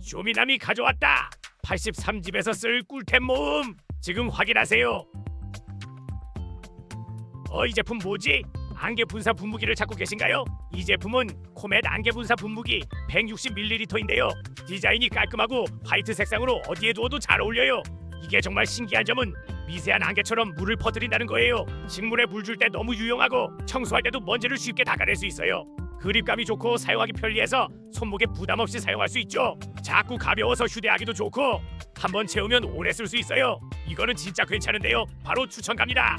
쇼미남이 가져왔다. 83집에서 쓸 꿀템 모음. 지금 확인하세요. 어 이 제품 뭐지? 안개 분사 분무기를 찾고 계신가요? 이 제품은 코멧 안개 분사 분무기 160ml인데요. 디자인이 깔끔하고 화이트 색상으로 어디에 두어도 잘 어울려요. 이게 정말 신기한 점은 미세한 안개처럼 물을 퍼뜨린다는 거예요. 식물에 물 줄 때 너무 유용하고 청소할 때도 먼지를 쉽게 닦아낼 수 있어요. 그립감이 좋고 사용하기 편리해서 손목에 부담 없이 사용할 수 있죠. 자꾸 가벼워서 휴대하기도 좋고 한 번 채우면 오래 쓸 수 있어요. 이거는 진짜 괜찮은데요. 바로 추천 갑니다.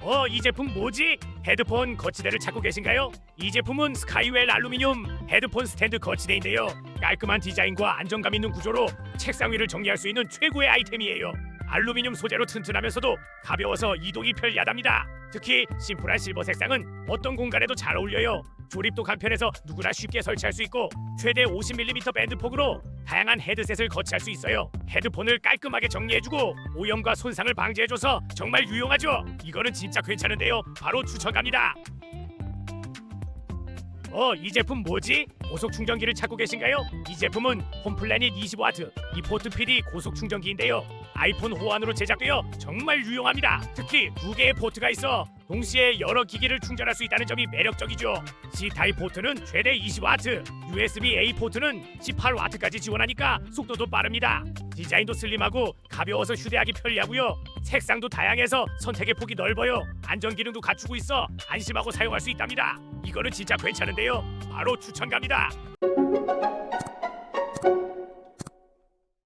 어, 이 제품 뭐지? 헤드폰 거치대를 찾고 계신가요? 이 제품은 스카이웰 알루미늄 헤드폰 스탠드 거치대인데요. 깔끔한 디자인과 안정감 있는 구조로 책상 위를 정리할 수 있는 최고의 아이템이에요. 알루미늄 소재로 튼튼하면서도 가벼워서 이동이 편리하답니다. 특히 심플한 실버 색상은 어떤 공간에도 잘 어울려요. 조립도 간편해서 누구나 쉽게 설치할 수 있고 최대 50mm 밴드 폭으로 다양한 헤드셋을 거치할 수 있어요. 헤드폰을 깔끔하게 정리해주고 오염과 손상을 방지해줘서 정말 유용하죠. 이거는 진짜 괜찮은데요. 바로 추천 갑니다. 어, 이 제품 뭐지? 고속 충전기를 찾고 계신가요? 이 제품은 홈플래닛 25W 이포트 PD 고속 충전기인데요. 아이폰 호환으로 제작되어 정말 유용합니다. 특히 두 개의 포트가 있어 동시에 여러 기기를 충전할 수 있다는 점이 매력적이죠. C 타입 포트는 최대 20W, USB A 포트는 18W까지 지원하니까 속도도 빠릅니다. 디자인도 슬림하고 가벼워서 휴대하기 편리하고요. 색상도 다양해서 선택의 폭이 넓어요. 안전 기능도 갖추고 있어 안심하고 사용할 수 있답니다. 이거는 진짜 괜찮은데요. 바로 추천 갑니다.